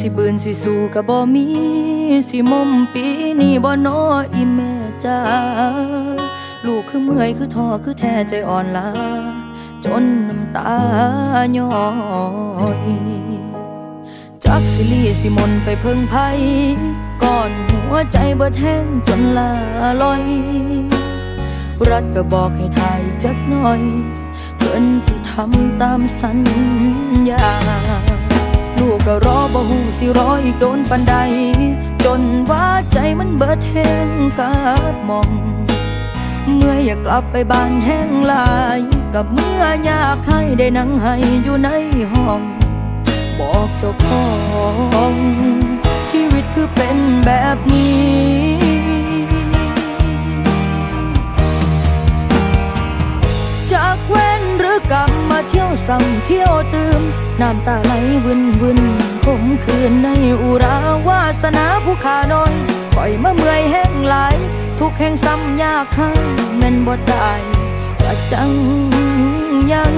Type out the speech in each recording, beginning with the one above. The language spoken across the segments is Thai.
สิบืนสิสู้กับบ่มี สิมมปีนี้บ่นออีแม่จ้าลูกคือเมื่อยคือท้อคือแท้ใจอ่อนลาจนน้ำตาย้อยจักสิลีสิมนไปเพิ่งไผก่อนหัวใจเบิดแห้งจนลาลอย รัฐก็บอกให้ทายจักหน่อยเพิ่นสิทำตามสัญญา สิรออีกโดนปันใด จนว่าใจมันเบิดแห้งกาดมอง เมื่ออยากกลับไปบ้านแห้งลาย กับเมื่ออยากให้ได้นั่งให้อยู่ในห้อง บอกเจ้าของชีวิตคือเป็นแบบนี้จากเว้นหรือกรรมมาเที่ยวซ้ำเที่ยวตื่มน้ำตาไหลวินวิน สนาผู้ขาน้อยปล่อยมาเมื่อยแห้งหลาย ทุกแห่งซ้ำยากให้แม่นบ่ได้กะจังยัง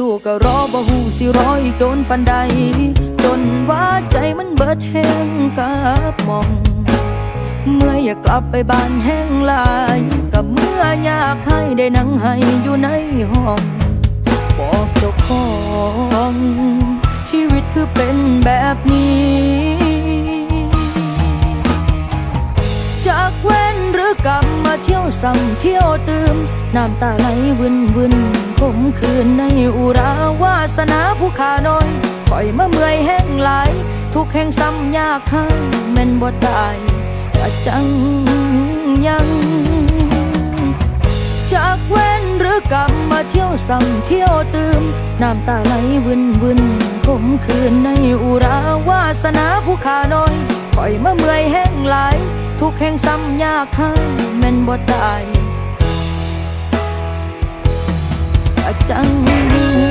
ลูกก็รอบ่หูสิรออีกโดนปันใด จนว่าใจมันเบิดแห้งกับมอง เมื่ออยากกลับไปบ้านแห้งลายกับเมื่ออยากให้ได้นั่งให้อยู่ในห้อง บอกเจ้าของชีวิตคือเป็นแบบนี้ กรรมมาเที่ยวซ้ำเที่ยวตื่มน้ำตาไหลวินวินขมคืนในอุราวาสนาผู้ขาน้อยปล่อยมาเมื่อยแห้งไหลทุกแห่งซ้ำยากให้แม่นบ่ตายกะจังยังจากเว้นหรือกรรมมาเที่ยวซ้ำเที่ยวตื่มน้ำตาไหลวินวินขมคืนในอุราวาสนาผู้ขาน้อยปล่อยมาเมื่อยแห้งไหล ทุกแห่งซ้ำยากให้แม่นบ่ตายกะจังดี